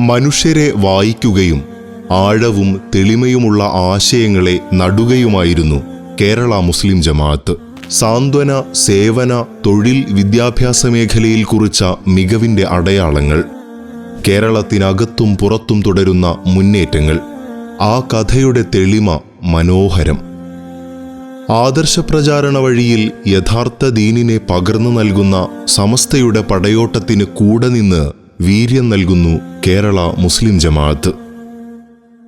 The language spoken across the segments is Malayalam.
മനുഷ്യരെ വായിക്കുകയും ആഴവും തെളിമയുമുള്ള ആശയങ്ങളെ നടുകയുമായിരുന്നു കേരള മുസ്ലിം ജമാഅത്ത്. സാന്ത്വന സേവന തൊഴിൽ വിദ്യാഭ്യാസ മേഖലയിൽ കുറിച്ച മികവിന്റെ അടയാളങ്ങൾ കേരളത്തിനകത്തും പുറത്തും തുടരുന്ന മുന്നേറ്റങ്ങൾ ആ കഥയുടെ തെളിമ മനോഹരം. ആദർശപ്രചാരണ വഴിയിൽ യഥാർത്ഥ ദീനിനെ പകർന്നു നൽകുന്ന സമസ്തയുടെ പടയോട്ടത്തിന് കൂടെ നിന്ന് വീര്യം നൽകുന്നു കേരള മുസ്ലിം ജമാഅത്ത്.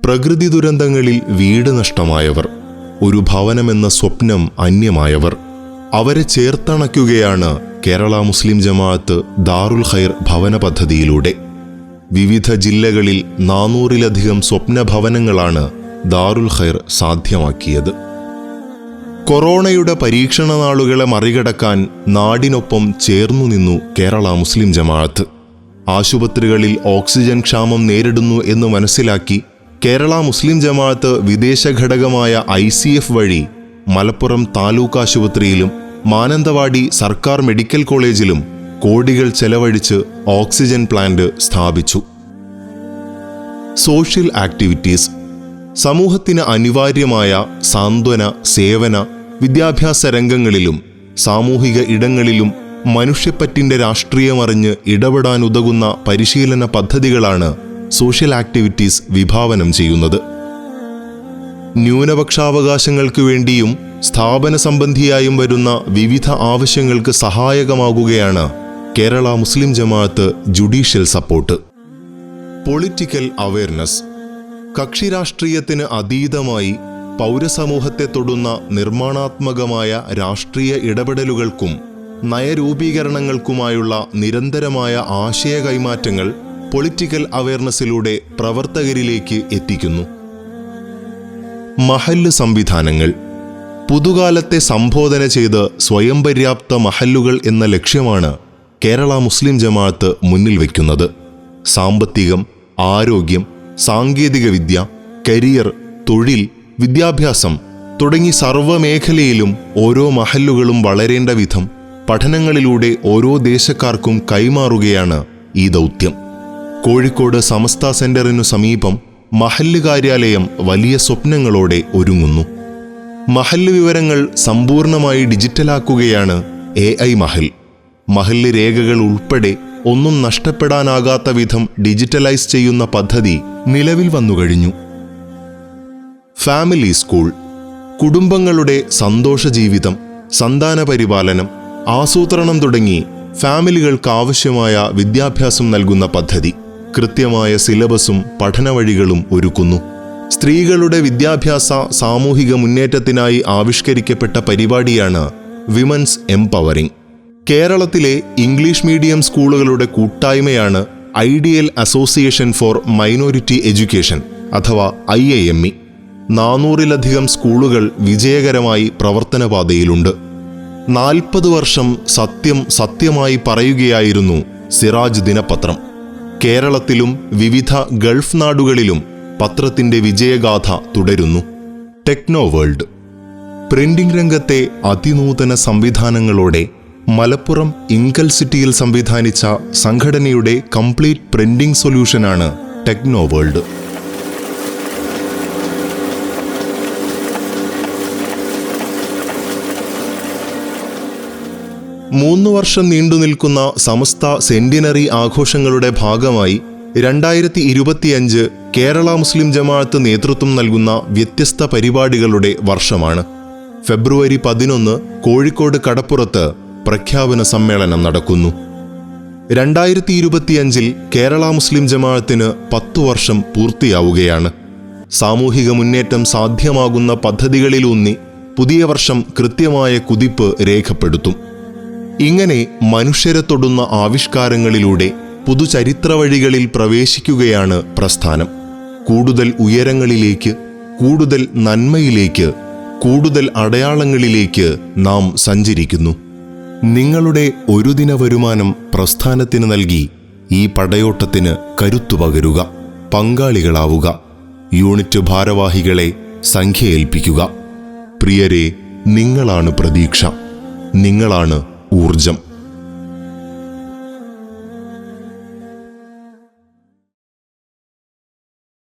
പ്രകൃതി ദുരന്തങ്ങളിൽ വീട് നഷ്ടമായവർ ഒരു ഭവനമെന്ന സ്വപ്നം അന്യമായവർ അവരെ ചേർത്തണയ്ക്കുകയാണ് കേരള മുസ്ലിം ജമാഅത്ത് ദാറുൽ ഖൈർ ഭവന പദ്ധതിയിലൂടെ. വിവിധ ജില്ലകളിൽ നാനൂറിലധികം സ്വപ്ന ഭവനങ്ങളാണ് ദാറുൽ ഖൈർ സാധ്യമാക്കിയത്. കൊറോണയുടെ പരീക്ഷണ നാളുകളെ മറികടക്കാൻ നാടിനൊപ്പം ചേർന്നു നിന്നു കേരള മുസ്ലിം ജമാഅത്ത്. ആശുപത്രികളിൽ ഓക്സിജൻ ക്ഷാമം നേരിടുന്നു എന്ന് മനസ്സിലാക്കി കേരള മുസ്ലിം ജമാഅത്ത് വിദേശ ഘടകമായ ഐ വഴി മലപ്പുറം താലൂക്ക് ആശുപത്രിയിലും മാനന്തവാടി സർക്കാർ മെഡിക്കൽ കോളേജിലും കോടികൾ ചെലവഴിച്ച് ഓക്സിജൻ പ്ലാന്റ് സ്ഥാപിച്ചു. സോഷ്യൽ ആക്ടിവിറ്റീസ് സമൂഹത്തിന് അനിവാര്യമായ സാന്ത്വന സേവന വിദ്യാഭ്യാസ രംഗങ്ങളിലും സാമൂഹിക ഇടങ്ങളിലും മനുഷ്യപ്പറ്റിന്റെ രാഷ്ട്രീയമറിഞ്ഞ് ഇടപെടാനുതകുന്ന പരിശീലന പദ്ധതികളാണ് സോഷ്യൽ ആക്ടിവിറ്റീസ് വിഭാവനം ചെയ്യുന്നത്. ന്യൂനപക്ഷാവകാശങ്ങൾക്ക് വേണ്ടിയും സ്ഥാപന സംബന്ധിയായും വരുന്ന വിവിധ ആവശ്യങ്ങൾക്ക് സഹായകമാകുകയാണ് Kerala Muslim Jamaat judicial support. Political awareness. കക്ഷി രാഷ്ട്രീയത്തിന് അതീതമായി പൗരസമൂഹത്തെ തൊടുന്ന നിർമ്മാണാത്മകമായ രാഷ്ട്രീയ ഇടപെടലുകൾക്കും നയരൂപീകരണങ്ങൾക്കുമായുള്ള നിരന്തരമായ ആശയ കൈമാറ്റങ്ങൾ പൊളിറ്റിക്കൽ അവയർനെസ്സിലൂടെ പ്രവർത്തകരിലേക്ക് എത്തിക്കുന്നു. മഹല്ല് സംവിധാനങ്ങൾ. പുതുകാലത്തെ സംബോധന ചെയ്ത് സ്വയം പര്യാപ്ത മഹല്ലുകൾ എന്ന ലക്ഷ്യമാണ് കേരള മുസ്ലിം ജമാഅത്ത് മുന്നിൽ വയ്ക്കുന്നത് സാമ്പത്തികം ആരോഗ്യം സാങ്കേതികവിദ്യ കരിയർ തൊഴിൽ വിദ്യാഭ്യാസം തുടങ്ങി സർവമേഖലയിലും ഓരോ മഹല്ലുകളും വളരേണ്ട വിധം പഠനങ്ങളിലൂടെ ഓരോ ദേശക്കാർക്കും കൈമാറുകയാണ് ഈ ദൗത്യം. കോഴിക്കോട് സമസ്ത സെന്ററിനു സമീപം മഹല്ല് കാര്യാലയം വലിയ സ്വപ്നങ്ങളോടെ ഒരുങ്ങുന്നു. മഹല്ല് വിവരങ്ങൾ സമ്പൂർണമായി ഡിജിറ്റലാക്കുകയാണ് എ ഐ മഹൽ. മഹല്ല് രേഖകൾ ഉൾപ്പെടെ ഒന്നും നഷ്ടപ്പെടാനാകാത്ത വിധം ഡിജിറ്റലൈസ് ചെയ്യുന്ന പദ്ധതി നിലവിൽ വന്നുകഴിഞ്ഞു ഫാമിലി സ്കൂൾ കുടുംബങ്ങളുടെ സന്തോഷ ജീവിതം സന്താന പരിപാലനം ആസൂത്രണം തുടങ്ങി ഫാമിലികൾക്ക് ആവശ്യമായ വിദ്യാഭ്യാസം നൽകുന്ന പദ്ധതി കൃത്യമായ സിലബസും പഠനവഴികളും ഒരുക്കുന്നു. സ്ത്രീകളുടെ വിദ്യാഭ്യാസ സാമൂഹിക മുന്നേറ്റത്തിനായി ആവിഷ്കരിക്കപ്പെട്ട പരിപാടിയാണ് വിമൻസ് എംപവറിംഗ്. കേരളത്തിലെ ഇംഗ്ലീഷ് മീഡിയം സ്കൂളുകളുടെ കൂട്ടായ്മയാണ് ideal association for minority education അഥവാ ഐ എ എം ഇ. നാനൂറിലധികം സ്കൂളുകൾ വിജയകരമായി പ്രവർത്തനപാതയിലുണ്ട്. നാൽപ്പത് വർഷം സത്യം സത്യമായി പറയുകയായിരുന്നു സിറാജ് ദിനപത്രം. കേരളത്തിലും വിവിധ ഗൾഫ് നാടുകളിലും പത്രത്തിന്റെ വിജയഗാഥ തുടരുന്നു. Techno world. പ്രിന്റിംഗ് രംഗത്തെ അതിനൂതന സംവിധാനങ്ങളോടെ മലപ്പുറം ഇങ്കൽ സിറ്റിയിൽ സംവിധാനിച്ച സംഘടനയുടെ കംപ്ലീറ്റ് പ്രിന്റിംഗ് സൊല്യൂഷനാണ് ടെക്നോ വേൾഡ്. മൂന്ന് വർഷം നീണ്ടുനിൽക്കുന്ന സമസ്ത സെന്റിനറി ആഘോഷങ്ങളുടെ ഭാഗമായി രണ്ടായിരത്തി ഇരുപത്തിയഞ്ച് കേരള മുസ്ലിം ജമാഅത്ത് നേതൃത്വം നൽകുന്ന വ്യത്യസ്ത പരിപാടികളുടെ വർഷമാണ്. ഫെബ്രുവരി പതിനൊന്ന് കോഴിക്കോട് കടപ്പുറത്ത് പ്രഖ്യാപന സമ്മേളനം നടക്കുന്നു. രണ്ടായിരത്തി ഇരുപത്തിയഞ്ചിൽ കേരള മുസ്ലിം ജമാഅത്തിന് പത്തു വർഷം പൂർത്തിയാവുകയാണ്. സാമൂഹിക മുന്നേറ്റം സാധ്യമാകുന്ന പദ്ധതികളിലൂന്നി പുതിയ വർഷം കൃത്യമായ കുതിപ്പ് രേഖപ്പെടുത്തും. ഇങ്ങനെ മനുഷ്യരെ തൊടുന്ന ആവിഷ്കാരങ്ങളിലൂടെ പുതുചരിത്ര വഴികളിൽ പ്രവേശിക്കുകയാണ് പ്രസ്ഥാനം. കൂടുതൽ ഉയരങ്ങളിലേക്ക് കൂടുതൽ നന്മയിലേക്ക് കൂടുതൽ അടയാളങ്ങളിലേക്ക് നാം സഞ്ചരിക്കുന്നു. നിങ്ങളുടെ ഒരു ദിന വരുമാനം പ്രസ്ഥാനത്തിന് നൽകി ഈ പടയോട്ടത്തിന് കരുത്തു പകരുക പങ്കാളികളാവുക യൂണിറ്റ് ഭാരവാഹികളെ സംഖ്യയേൽപ്പിക്കുക. പ്രിയരെ നിങ്ങളാണ് പ്രതീക്ഷ. നിങ്ങളാണ് ഊർജം